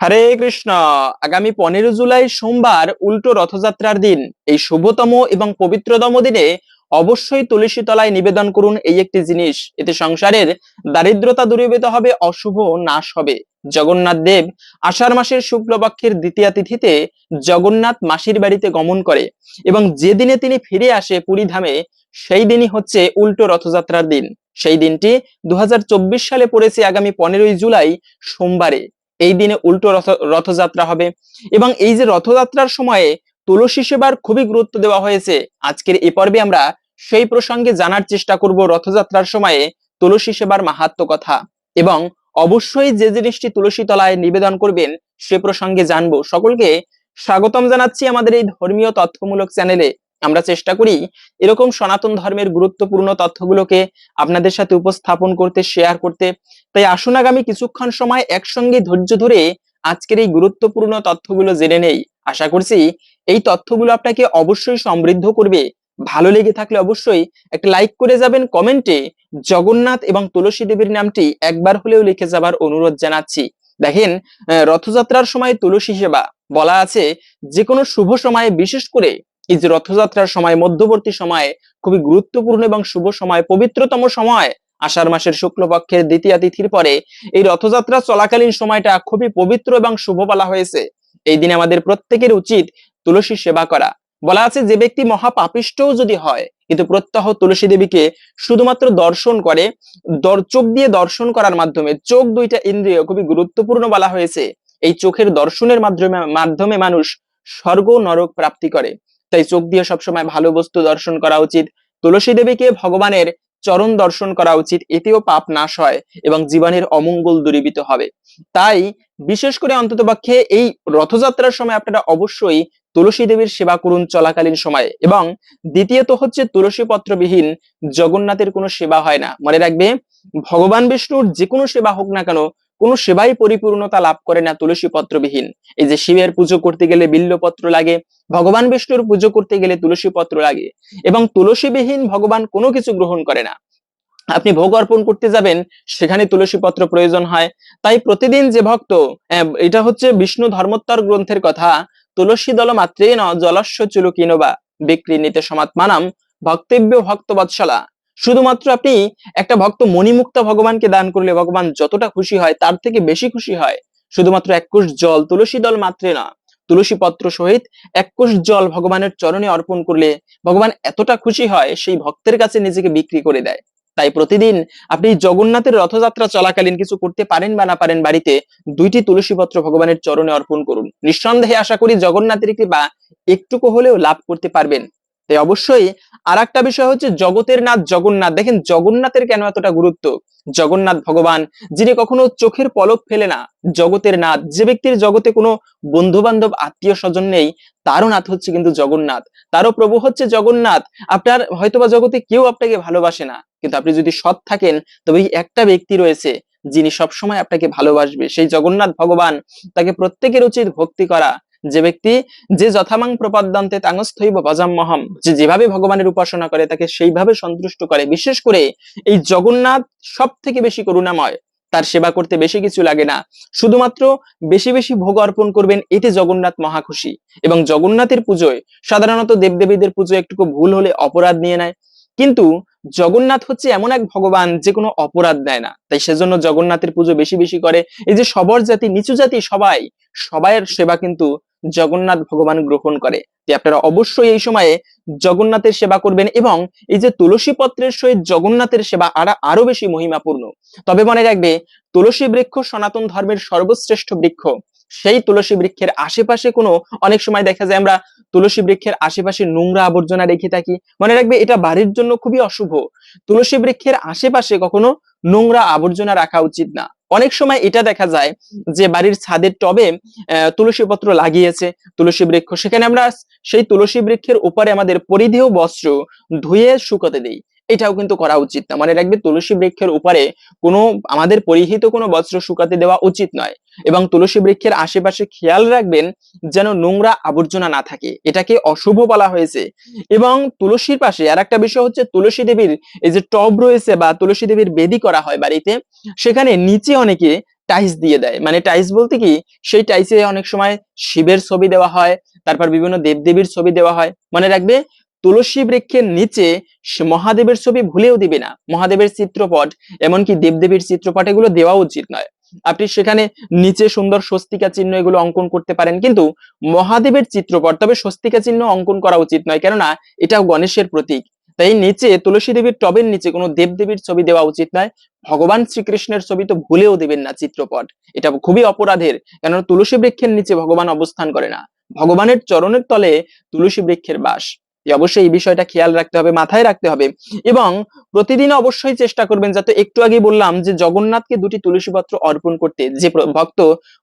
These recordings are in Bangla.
হরে কৃষ্ণ। আগামী পনেরো জুলাই সোমবার উল্টো রথযাত্রার দিন। এই শুভতম এবং পবিত্রতম দিনে অবশ্যই তুলসী তলায় নিবেদন করুন এই একটি জিনিস। এতে সংসারের দারিদ্রতা দূরীভূত হবে, অশুভ নাশ হবে। জগন্নাথ দেব আষাঢ় মাসের শুক্লপক্ষের দ্বিতীয় তিথিতে জগন্নাথ মাসির বাড়িতে গমন করে এবং যে দিনে তিনি ফিরে আসে পুরী ধামে, সেই দিনই হচ্ছে উল্টো রথযাত্রার দিন। সেই দিনটি দু হাজার চব্বিশ সালে পড়েছে আগামী পনেরোই জুলাই সোমবারে। এই দিনে উল্টো রথ, রথযাত্রা হবে। এবং এই যে রথযাত্রার সময়ে তুলসী সেবার খুবই গুরুত্ব দেওয়া হয়েছে, আজকের এ পর্বে আমরা সেই প্রসঙ্গে জানার চেষ্টা করব রথযাত্রার সময়ে তুলসী সেবার মাহাত্ম কথা। এবং অবশ্যই যে জিনিসটি তুলসী তলায় নিবেদন করবেন সে প্রসঙ্গে জানব। সকলকে স্বাগতম জানাচ্ছি আমাদের এই ধর্মীয় তথ্যমূলক চ্যানেলে। আমরা চেষ্টা করি এরকম সনাতন ধর্মের গুরুত্বপূর্ণ তথ্যগুলোকে আপনাদের সাথে উপস্থাপন করতে শেয়ার করতে। তাই আসুন আগামী কিছুক্ষণ সময় একসঙ্গে ধৈর্য ধরে আজকের এই গুরুত্বপূর্ণ তথ্যগুলো জেনে নেই। আশা করছি এই তথ্যগুলো আপনাকে অবশ্যই সমৃদ্ধ করবে। ভালো লেগে থাকলে অবশ্যই একটা লাইক করে যাবেন কমেন্টে জগন্নাথ এবং তুলসী দেবীর নামটি একবার হলেও লিখে যাবার অনুরোধ জানাচ্ছি। দেখেন রথযাত্রার সময় তুলসী সেবা বলা আছে, যে কোনো শুভ সময়ে বিশেষ করে এই যে রথযাত্রার সময়, মধ্যবর্তী সময়ে খুবই গুরুত্বপূর্ণ এবং শুভ সময়, পবিত্রতম সময় আষাঢ় মাসের শুক্লপক্ষের দ্বিতীয় তিথির পরে এই রথযাত্রা চলাকালীন সময়টা খুবই পবিত্র এবং শুভ বলা হয়েছে। এই দিনে আমাদের প্রত্যেকের উচিত তুলসী সেবা করা। বলা আছে, যে ব্যক্তি মহাপাপিষ্টও যদি হয়, কিন্তু প্রত্যহ তুলসী দেবীকে শুধুমাত্র দর্শন করে চোখ দিয়ে দর্শন করার মাধ্যমে, চোখ দুইটা ইন্দ্রিয় খুবই গুরুত্বপূর্ণ বলা হয়েছে। এই চোখের দর্শনের মাধ্যমে মাধ্যমে মানুষ স্বর্গ নরক প্রাপ্তি করে। তাই চোখ দিয়ে সবসময় ভালো বস্তু দর্শন করা উচিত। তুলসী দেবীকে ভগবানের চরণ দর্শন করা উচিত, এতেও পাপ নাশ হয় এবং জীবনের অমঙ্গল দূরীভূত হবে। তাই বিশেষ করে অন্ততপক্ষে এই রথযাত্রার সময় আপনারা অবশ্যই তুলসী দেবীর সেবা করুন চলাকালীন সময়ে এবং দ্বিতীয়ত হচ্ছে তুলসী পত্রবিহীন জগন্নাথের কোনো সেবা হয় না। মনে রাখবে, ভগবান বিষ্ণুর যে কোনো সেবা হোক না কেন কোনো সেবাই পরিপূর্ণতা লাভ করে না তুলসী পত্রবিহীন এই যে শিবের পুজো করতে গেলে বিল্লপত্র লাগে, ভগবান বিষ্ণুর পুজো করতে গেলে তুলসী পত্র লাগে এবং তুলসীবিহীন ভগবান কোনো কিছু গ্রহণ করে না। আপনি ভোগ অর্পণ করতে যাবেন, সেখানে তুলসী পত্র প্রয়োজন হয়। তাই প্রতিদিন যে ভক্ত এটা হচ্ছে বিষ্ণু ধর্মোত্তর গ্রন্থের কথা তুলসী দল মাত্রে ন জলস্য চুলকিনবা বিক্রিণীতে সমাত্মানাম ভক্তব্য ভক্ত বৎসলা শুধুমাত্র আপনি একটা ভক্ত মণিমুক্ত ভগবানকে দান করলে ভগবান যতটা খুশি হয়, তার থেকে বেশি খুশি হয়। শুধুমাত্র এক জল, তুলসী দল মাত্রে না, তুলসী পত্র সহিত এক কোষ জল ভগবানের চরণে অর্পণ করলে ভগবান এতটা খুশি হয়, সেই ভক্তের কাছে নিজেকে বিক্রি করে দেয়। তাই প্রতিদিন আপনি জগন্নাথের রথযাত্রা চলাকালীন কিছু করতে পারেন বা না পারেন বাড়িতে, দুইটি তুলসী পত্র ভগবানের চরণে অর্পণ করুন। নিঃসন্দেহে আশা করি জগন্নাথের কৃপা একটুকু হলেও লাভ করতে পারবেন। তাই অবশ্যই আর একটা বিষয় হচ্ছে জগতের নাথ জগন্নাথ। দেখেন জগন্নাথের কেন এতটা গুরুত্ব? জগন্নাথ ভগবান, যিনি কখনো চোখের পলক ফেলে না, জগতের নাথ। যে ব্যক্তির জগতে কোনো বন্ধু বান্ধব আত্মীয় স্বজন নেই, তারও নাথ হচ্ছে কিন্তু জগন্নাথ। তারও প্রভু হচ্ছে জগন্নাথ। আপনার হয়তোবা জগতে কেউ আপনাকে ভালোবাসে না, কিন্তু আপনি যদি সৎ থাকেন, তবে একটা ব্যক্তি রয়েছে, যিনি সবসময় আপনাকে ভালোবাসবে। সেই জগন্নাথ ভগবান, তাকে প্রত্যেকের উচিত ভক্তি করা। যে ব্যক্তি যে যথামাং প্রপদ্যন্তে তাঙ্গস্থৈব ভজাম্মহম যে যেভাবে ভগবানের উপাসনা করে, তাকে সেইভাবে সন্তুষ্ট করে। বিশেষ করে এই জগন্নাথ সব থেকে বেশি করুণাময়। তার সেবা করতে বেশি কিছু লাগে না। শুধুমাত্র বেশি বেশি ভোগ অর্পণ করবেন, এতে জগন্নাথ মহা খুশি এবং জগন্নাথের পুজোয় সাধারণত দেবদেবীদের পুজো একটুকু ভুল হলে অপরাধ নিয়ে নেয়। কিন্তু জগন্নাথ হচ্ছে এমন এক ভগবান যে কোনো অপরাধ দেয় না। তাই সেজন্য জগন্নাথের পুজো বেশি বেশি করে। এই যে সবর জাতি নিচু জাতি সবাই, সবাইয়ের সেবা কিন্তু জগন্নাথ ভগবান গ্রহণ করে, যে আপনারা অবশ্যই এই সময়ে জগন্নাথের সেবা করবেন এবং এই যে তুলসী পত্রের সহিত জগন্নাথের সেবা আরা, আরও বেশি মহিমাপূর্ণ। তবে মনে রাখবে, তুলসী বৃক্ষ সনাতন ধর্মের সর্বশ্রেষ্ঠ বৃক্ষ। সেই তুলসী বৃক্ষের আশেপাশে কোনো, অনেক সময় দেখা যায় আমরা তুলসী বৃক্ষের আশেপাশে নোংরা আবর্জনা রেখে থাকি। মনে রাখবে, এটা বাড়ির জন্য খুবই অশুভ। তুলসী বৃক্ষের আশেপাশে কখনো নোংরা আবর্জনা রাখা উচিত না। অনেক সময় এটা দেখা যায় যে বাড়ির ছাদের টবে তুলসী পত্র লাগিয়েছে, তুলসী বৃক্ষ। সেখানে আমরা সেই তুলসী বৃক্ষের উপরে আমাদের পরিধেয় বস্ত্র ধুয়ে শুকোতে দিই। এটাও কিন্তু করা উচিত না। মানে রাখবে তুলসী বৃক্ষের উপরে কোনো, আমাদের পরিহিত কোনো বস্ত্র শুকাতে দেওয়া উচিত নয়। এবং তুলসী বৃক্ষের আশেপাশে খেয়াল রাখবেন যেন নোংরা আবর্জনা না থাকে। এটাকে অশুভ বলা হয়েছে। এবং তুলসীর পাশে আর একটা বিষয় হচ্ছে তুলসী দেবীর এই যে টব রয়েছে বা তুলসী দেবীর বেদি করা হয় বাড়িতে, সেখানে নিচে অনেকে টাইস দিয়ে দেয়। মানে টাইস বলতে কি, সেই টাইসে অনেক সময় শিবের ছবি দেওয়া হয়, তারপর বিভিন্ন দেবদেবীর ছবি দেওয়া হয়। মনে রাখবে তুলসী বৃক্ষের নিচে মহাদেবের ছবি ভুলেও দিবে না। মহাদেবের চিত্রপট, এমনকি দেবদেবীর চিত্রপট, এগুলো দেওয়া উচিত নয়। আপনি সেখানে নিচে সুন্দর স্বস্তিকা চিহ্ন এগুলো অঙ্কন করতে পারেন, কিন্তু মহাদেবের চিত্রপট, তবে স্বস্তিকা চিহ্ন অঙ্কন করা উচিত নয়, কেননা এটাও গণেশের প্রতীক। তাই নিচে তুলসী দেবীর টবের নিচে কোনো দেবদেবীর ছবি দেওয়া উচিত নয়। ভগবান শ্রীকৃষ্ণের ছবি তো ভুলেও দেবেন না চিত্রপট। এটা খুবই অপরাধের, কেননা তুলসী বৃক্ষের নিচে ভগবান অবস্থান করে না। ভগবানের চরণের তলে তুলসী বৃক্ষের বাস। অবশ্যই এই বিষয়টা খেয়াল রাখতে হবে, মাথায় রাখতে হবে। এবং প্রতিদিন অবশ্যই চেষ্টা করবেন, যাতে একটু আগে বললাম যে জগন্নাথকে দুটি তুলসী পত্র অর্পণ করতে, যে ভক্ত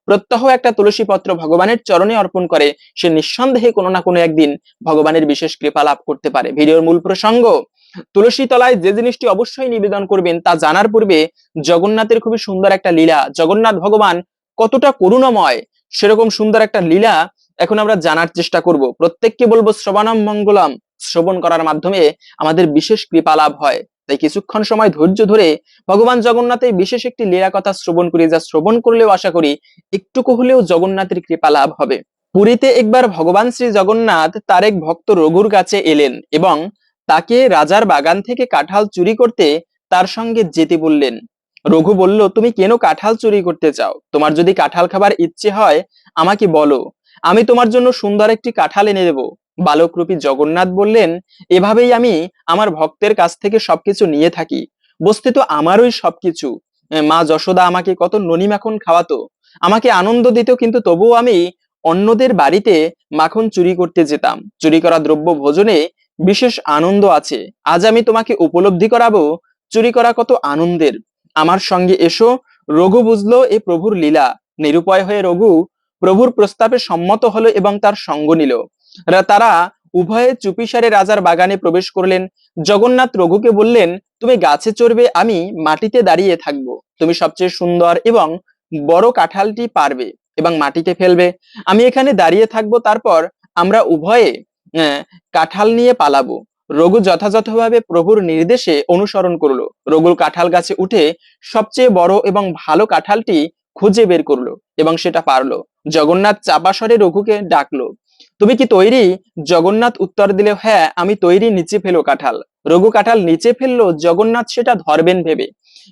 প্রত্যহ একটা তুলসী পত্র ভগবানের চরণে অর্পণ করে, সে নিঃসন্দেহে কোনো না কোনো একদিন ভগবানের বিশেষ কৃপা লাভ করতে পারে। ভিডিওর মূল প্রসঙ্গ, তুলসী তলায় যে জিনিসটি অবশ্যই নিবেদন করবেন তা জানার পূর্বে জগন্নাথের খুবই সুন্দর একটা লীলা, জগন্নাথ ভগবান কতটা করুণাময়, সেরকম সুন্দর একটা লীলা এখন আমরা জানার চেষ্টা করব। প্রত্যেককে বলব শ্রবণম মঙ্গলম। শ্রবণ করার মাধ্যমে আমাদের বিশেষ কৃপা লাভ হয়। তাই কিছুক্ষণ সময় ধৈর্য ধরে ভগবান জগন্নাথের বিশেষ একটি লীলা কথা শ্রবণ করি, যা শ্রবণ করলেও আশা করি একটুকু হলেও জগন্নাথের কৃপা লাভ হবে। পুরীতে একবার ভগবান শ্রী জগন্নাথ তার এক ভক্ত রঘুর কাছে এলেন এবং তাকে রাজার বাগান থেকে কাঁঠাল চুরি করতে তার সঙ্গে যেতে বললেন। রঘু বলল, তুমি কেন কাঁঠাল চুরি করতে চাও? তোমার যদি কাঁঠাল খাবার ইচ্ছে হয়, আমাকে বলো। আমি তোমার জন্য সুন্দর একটি কাঁঠাল এনে দেব। বালকরূপী জগন্নাথ বললেন, এভাবেই আমি আমার ভক্তের কাছ থেকে সবকিছু নিয়ে থাকি। বস্তুত আমারই সবকিছু। মা যশোদা আমাকে কত ননি মাখন খাওয়াতো। আমাকে আনন্দ দিত, কিন্তু তবুও আমি অন্যদের বাড়িতে মাখন চুরি করতে যেতাম। চুরি করা দ্রব্য ভোজনে বিশেষ আনন্দ আছে। আজ আমি তোমাকে উপলব্ধি করাবো, চুরি করা কত আনন্দের। আমার সঙ্গে এসো, রঘু বুঝলো এ প্রভুর লীলা। নিরুপায় হয়ে রঘু প্রভুর প্রস্তাবে সম্মত হলো এবং তার সঙ্গ নিল। তারা উভয়ে চুপিসারে রাজার বাগানে প্রবেশ করলেন। জগন্নাথ রঘুকে বললেন, তুমি গাছে চড়বে, আমি মাটিতে দাঁড়িয়ে থাকব। তুমি সবচেয়ে সুন্দর এবং বড় কাঁঠালটি পারবে এবং মাটিতে ফেলবে। আমি এখানে দাঁড়িয়ে থাকব, তারপর আমরা উভয়ে কাঁঠাল নিয়ে পালাবো। রঘু যথাযথভাবে প্রভুর নির্দেশে অনুসরণ করল। রঘুর কাঁঠাল গাছে উঠে সবচেয়ে বড় এবং ভালো কাঁঠালটি খুঁজে বের করল এবং সেটা পারল। জগন্নাথ চাপাসরে রঘুকে ডাকলো, তুমি কি তৈরি? জগন্নাথ উত্তর দিলে হ্যাঁ আমি তৈরি নিচে ফেলো কাঁঠাল। রঘু কাঁঠাল নিচে ফেলল, জগন্নাথ সেটা ধরবেন ভেবে।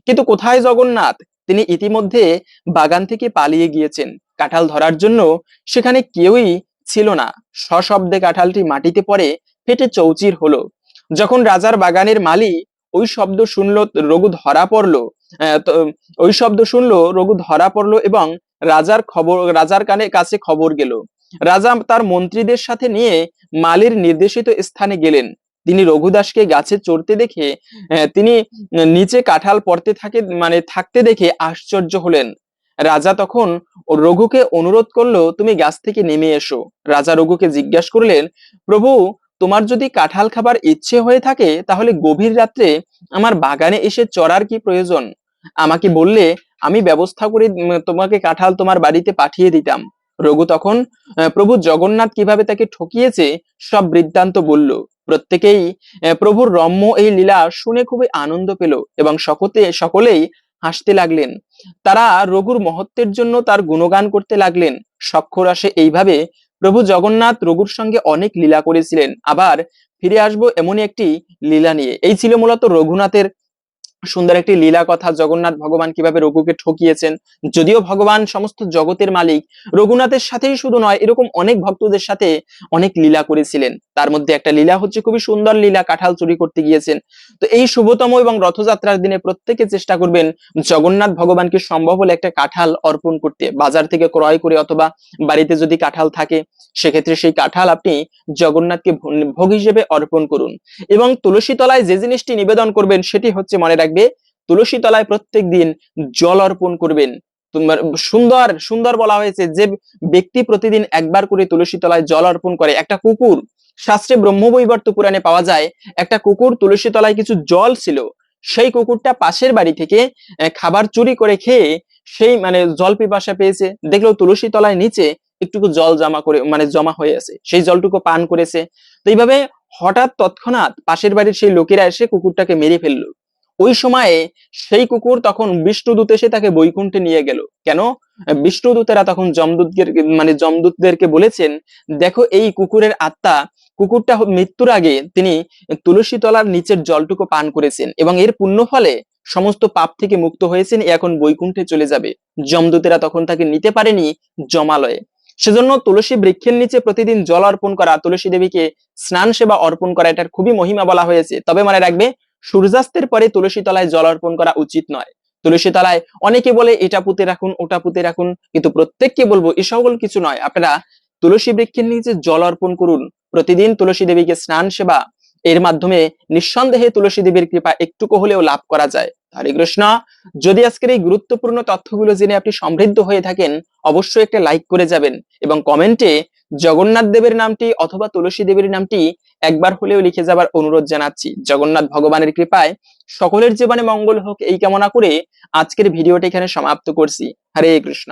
কিন্তু কোথায় জগন্নাথ? তিনি ইতিমধ্যে বাগান থেকে পালিয়ে গিয়েছেন। কাঁঠাল ধরার জন্য সেখানে কেউই ছিল না। সশব্দে কাঁঠালটি মাটিতে পড়ে, ফেটে চৌচির হলো। যখন রাজার বাগানের মালি ওই শব্দ শুনলো, রঘু ধরা পড়ল ওই শব্দ শুনলো রঘু ধরা পড়ল এবং রাজার খবর রাজার কানে কাছে খবর গেল। রাজা তার মন্ত্রীদের সাথে নিয়ে মালির নির্দেশিত স্থানে গেলেন। তিনি রঘুদাসকে গাছে চড়তে দেখে আহ, তিনি নিচে কাঁঠাল পড়তে থাকে মানে থাকতে দেখে আশ্চর্য হলেন। রাজা তখন রঘুকে অনুরোধ করল তুমি গাছ থেকে নেমে এসো। রাজা রঘুকে জিজ্ঞাসা করলেন প্রভু তোমার যদি কাঁঠাল খাবার ইচ্ছে হয়ে থাকে তাহলে গভীর রাত্রে আমার বাগানে এসে চড়ার কি প্রয়োজন? আমাকে বললে, আমি ব্যবস্থা করে তোমাকে কাঁঠাল তোমার বাড়িতে পাঠিয়ে দিতাম। রঘু তখন প্রভু জগন্নাথ কীভাবে তাকে ঠকিয়েছে? সব বৃত্তান্ত বলল। প্রত্যেকেই প্রভুর রম্য এই লীলা শুনে খুবই আনন্দ পেল এবং সকতে, সকলেই হাসতে লাগলেন। তারা রঘুর মহত্বের জন্য তার গুণগান করতে লাগলেন। সক্ষরাসে এইভাবে প্রভু জগন্নাথ রঘুর সঙ্গে অনেক লীলা করেছিলেন। আবার ফিরে আসব এমনই একটি লীলা নিয়ে। এই ছিল মূলত রঘুনাথের সুন্দর একটি লীলা কথা, জগন্নাথ ভগবান কীভাবে রঘুকে ঠকিয়েছেন, যদিও ভগবান সমস্ত জগতের মালিক, রঘুনাথের সাথেই শুধু নয়, এরকম অনেক ভক্তদের সাথে অনেক লীলা করেছিলেন। তার মধ্যে একটা লীলা হচ্ছে খুবই সুন্দর লীলা, কাঁঠাল চুরি করতে গিয়েছেন। তো এই শুভতম এবং রথযাত্রার দিনে প্রত্যেকে চেষ্টা করবেন জগন্নাথ ভগবানকে সম্ভব হলে একটা কাঁঠাল অর্পণ করতে, বাজার থেকে ক্রয় করে অথবা বাড়িতে যদি কাঁঠাল থাকে, সেক্ষেত্রে সেই কাঁঠাল আপনি জগন্নাথকে ভোগ হিসেবে অর্পণ করুন। এবং তুলসী তলায় যে জিনিসটি নিবেদন করবেন, সেটি হচ্ছে মনে রাখবে তুলসী তলায় প্রত্যেক দিন জল অর্পণ করবেন। তোমার সুন্দর সুন্দর বলা হয়েছে যে ব্যক্তি প্রতিদিন একবার করে তুলসী তলায় জল অর্পণ করে। একটা কুকুর, শাস্ত্রে ব্রহ্মবৈবর্ত পুরাণে পাওয়া যায়, একটা কুকুর তুলসী তলায় কিছু জল ছিল, সেই কুকুরটা পাশের বাড়ি থেকে খাবার চুরি করে খেয়ে সেই মানে জল পিপাসা পেয়েছে। দেখল তুলসী তলায় নিচে একটুকু জল জমা করে মানে জমা হয়ে আছে, সেই জলটুকু পান করেছে। তো এইভাবে হঠাৎ তৎক্ষণাৎ পাশের বাড়ির সেই লোকেরা এসে কুকুরটাকে মেরে ফেলল। ওই সময়ে সেই কুকুর তখন বিষ্ণুদূত এসে তাকে বৈকুণ্ঠে নিয়ে গেল। কেন? বিষ্ণুদূতেরা তখন যমদূতকে মানে যমদূতদেরকে বলেছেন, দেখো এই কুকুরের আত্মা, কুকুরটা মৃত্যুর আগে তিনি তুলসী তলার নিচের জলটুকু পান করেছেন এবং এর পুণ্য ফলে সমস্ত পাপ থেকে মুক্ত হয়েছেন এখন বৈকুণ্ঠে চলে যাবে। যমদূতেরা তখন তাকে নিতে পারেনি জমালয়ে। সেজন্য তুলসী বৃক্ষের নিচে প্রতিদিন জল অর্পণ করা, তুলসী দেবীকে স্নান সেবা অর্পণ করা, এটার খুবই মহিমা বলা হয়েছে। তবে মনে রাখবে সূর্যাস্তের পরে তুলসী তলায় জল অর্পণ করা উচিত নয়। তুলসী তলায় অনেকে বলে, এটা পুঁতে রাখুন, ওটা পুঁতে রাখুন। কিন্তু প্রত্যেককে বলব, এ সকল কিছু নয়। আপনারা তুলসী বৃক্ষের নিচে জল অর্পণ করুন। প্রতিদিন তুলসী দেবীকে স্নান, সেবা, এর মাধ্যমে নিঃসন্দেহে তুলসী দেবীর কৃপা একটুকু হলেও লাভ করা যায়। হরে কৃষ্ণ। যদি আজকের এই গুরুত্বপূর্ণ তথ্যগুলো জেনে আপনি সমৃদ্ধ হয়ে থাকেন, অবশ্যই একটা লাইক করে যাবেন এবং কমেন্টে জগন্নাথ দেবের নামটি অথবা তুলসী দেবীর নামটি একবার হলেও লিখে যাবার অনুরোধ জানাচ্ছি। জগন্নাথ ভগবানের কৃপায় সকলের জীবনে মঙ্গল হোক এই কামনা করে আজকের ভিডিওটা এখানে সমাপ্ত করছি। হরে কৃষ্ণ।